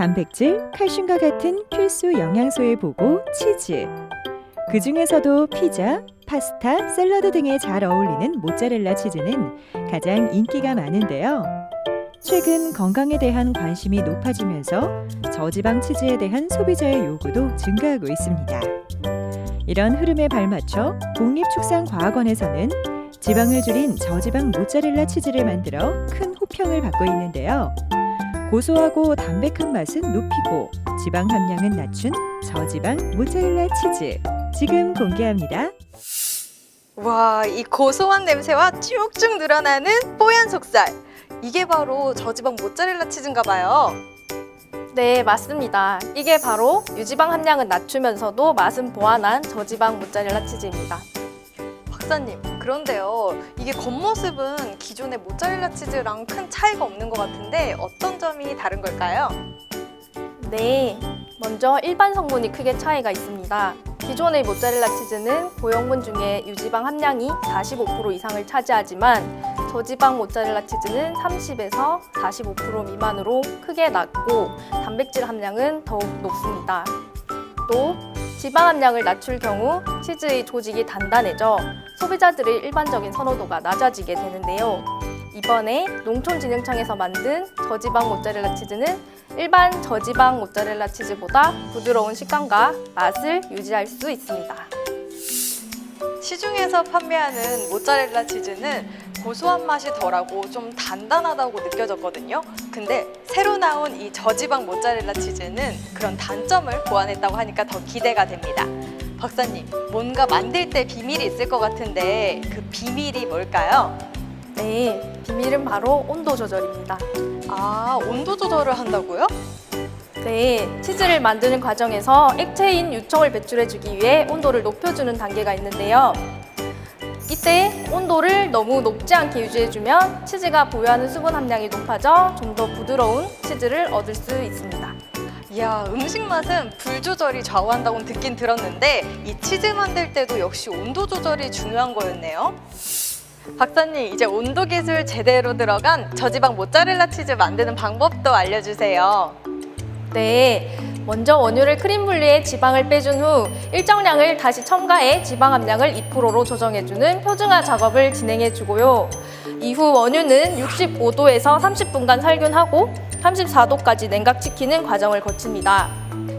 단백질, 칼슘과 같은 필수 영양소의 보고 치즈. 그 중에서도 피자, 파스타, 샐러드 등에 잘 어울리는 모짜렐라 치즈는 가장 인기가 많은데요. 최근 건강에 대한 관심이 높아지면서 저지방 치즈에 대한 소비자의 요구도 증가하고 있습니다. 이런 흐름에 발맞춰 국립축산과학원에서는 지방을 줄인 저지방 모짜렐라 치즈를 만들어 큰 호평을 받고 있는데요. 고소하고 담백한 맛은 높이고 지방 함량은 낮춘 저지방 모짜렐라 치즈 지금 공개합니다. 와, 이 고소한 냄새와 쭉쭉 늘어나는 뽀얀 속살. 이게 바로 저지방 모짜렐라 치즈인가 봐요. 네, 맞습니다. 이게 바로 유지방 함량은 낮추면서도 맛은 보완한 저지방 모짜렐라 치즈입니다. 박사님, 그런데요. 이게 겉모습은 기존의 모짜렐라 치즈랑 큰 차이가 없는 것 같은데 어떤 점이 다른 걸까요? 네, 먼저 일반 성분이 크게 차이가 있습니다. 기존의 모짜렐라 치즈는 고형분 중에 유지방 함량이 45% 이상을 차지하지만 저지방 모짜렐라 치즈는 30에서 45% 미만으로 크게 낮고 단백질 함량은 더욱 높습니다. 또 지방 함량을 낮출 경우 치즈의 조직이 단단해져 소비자들의 일반적인 선호도가 낮아지게 되는데요. 이번에 농촌진흥청에서 만든 저지방 모짜렐라 치즈는 일반 저지방 모짜렐라 치즈보다 부드러운 식감과 맛을 유지할 수 있습니다. 시중에서 판매하는 모짜렐라 치즈는 고소한 맛이 덜하고 좀 단단하다고 느껴졌거든요. 근데 새로 나온 이 저지방 모짜렐라 치즈는 그런 단점을 보완했다고 하니까 더 기대가 됩니다. 박사님, 뭔가 만들 때 비밀이 있을 것 같은데 그 비밀이 뭘까요? 네, 비밀은 바로 온도 조절입니다. 아, 온도 조절을 한다고요? 네, 치즈를 만드는 과정에서 액체인 유청을 배출해주기 위해 온도를 높여주는 단계가 있는데요. 이때 온도를 너무 높지 않게 유지해주면 치즈가 보유하는 수분 함량이 높아져 좀 더 부드러운 치즈를 얻을 수 있습니다. 이야, 음식 맛은 불 조절이 좌우한다고 듣긴 들었는데 이 치즈 만들 때도 역시 온도 조절이 중요한 거였네요. 박사님, 이제 온도 기술 제대로 들어간 저지방 모짜렐라 치즈 만드는 방법도 알려주세요. 네, 먼저 원유를 크림 분리해 지방을 빼준 후 일정량을 다시 첨가해 지방 함량을 2%로 조정해주는 표준화 작업을 진행해주고요. 이후 원유는 65도에서 30분간 살균하고 34도까지 냉각시키는 과정을 거칩니다.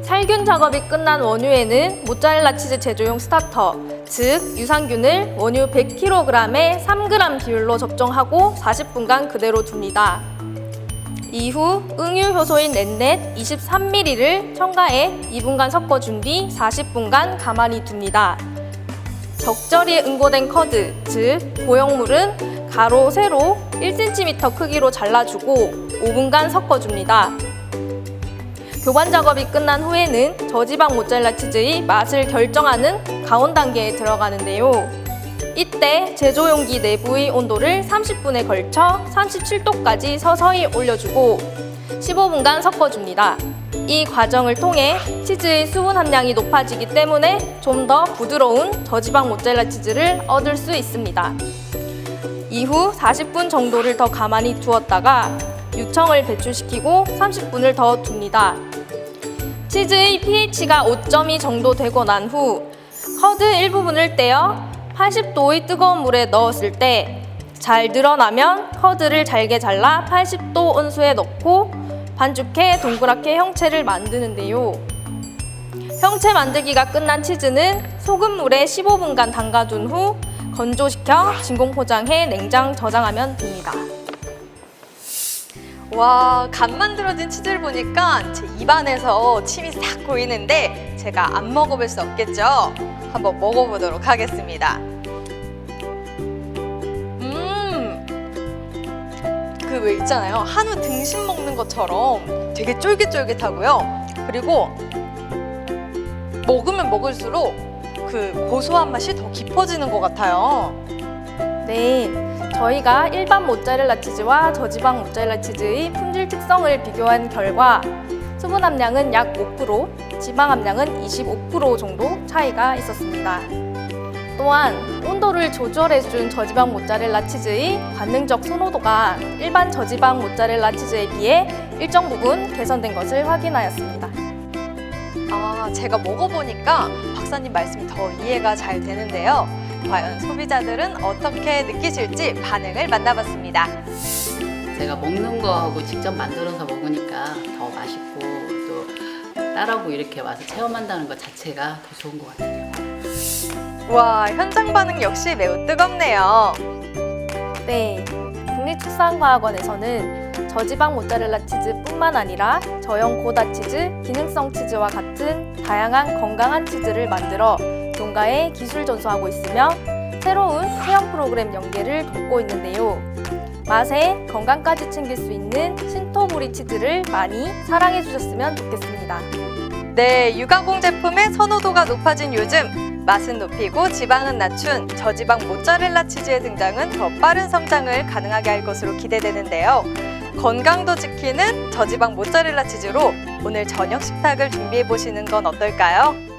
살균 작업이 끝난 원유에는 모짜렐라 치즈 제조용 스타터, 즉 유산균을 원유 100kg에 3g 비율로 적정하고 40분간 그대로 둡니다. 이후 응유 효소인 넷넷 23ml를 첨가해 2분간 섞어준 뒤 40분간 가만히 둡니다. 적절히 응고된 커드, 즉 고형물은 가로, 세로 1cm 크기로 잘라주고 5분간 섞어줍니다. 교반 작업이 끝난 후에는 저지방 모짜렐라 치즈의 맛을 결정하는 가온 단계에 들어가는데요. 이때 제조 용기 내부의 온도를 30분에 걸쳐 37도까지 서서히 올려주고 15분간 섞어줍니다. 이 과정을 통해 치즈의 수분 함량이 높아지기 때문에 좀 더 부드러운 저지방 모짜렐라 치즈를 얻을 수 있습니다. 이후 40분 정도를 더 가만히 두었다가 유청을 배출시키고 30분을 더 둡니다. 치즈의 pH가 5.2 정도 되고 난 후 커드 일부분을 떼어 80도의 뜨거운 물에 넣었을 때 잘 늘어나면 커드를 잘게 잘라 80도 온수에 넣고 반죽해 동그랗게 형체를 만드는데요. 형체 만들기가 끝난 치즈는 소금물에 15분간 담가둔 후 건조시켜 진공 포장해 냉장 저장하면 됩니다. 와, 간 만들어진 치즈를 보니까 제 입안에서 침이 싹 고이는데 제가 안 먹어볼 수 없겠죠? 한번 먹어보도록 하겠습니다. 음, 그 왜 있잖아요. 한우 등심 먹는 것처럼 되게 쫄깃쫄깃하고요. 그리고 먹으면 먹을수록 그 고소한 맛이 더 깊어지는 것 같아요. 네, 저희가 일반 모짜렐라 치즈와 저지방 모짜렐라 치즈의 품질 특성을 비교한 결과 수분 함량은 약 5%, 지방 함량은 25% 정도 차이가 있었습니다. 또한 온도를 조절해준 저지방 모짜렐라 치즈의 관능적 선호도가 일반 저지방 모짜렐라 치즈에 비해 일정 부분 개선된 것을 확인하였습니다. 아, 제가 먹어보니까 박사님 말씀이 더 이해가 잘 되는데요. 과연 소비자들은 어떻게 느끼실지 반응을 만나봤습니다. 제가 먹는 거하고 직접 만들어서 먹으니까 더 맛있고 또 딸하고 이렇게 와서 체험한다는 것 자체가 더 좋은 것 같아요. 와, 현장 반응 역시 매우 뜨겁네요. 네, 국립축산과학원에서는 저지방 모짜렐라 치즈뿐만 아니라 저염 고다 치즈, 기능성 치즈와 같은 다양한 건강한 치즈를 만들어 농가에 기술 전수하고 있으며 새로운 체험 프로그램 연계를 돕고 있는데요. 맛에 건강까지 챙길 수 있는 신토부리 치즈를 많이 사랑해 주셨으면 좋겠습니다. 네, 유가공 제품의 선호도가 높아진 요즘 맛은 높이고 지방은 낮춘 저지방 모짜렐라 치즈의 등장은 더 빠른 성장을 가능하게 할 것으로 기대되는데요. 건강도 지키는 저지방 모짜렐라 치즈로 오늘 저녁 식탁을 준비해 보시는 건 어떨까요?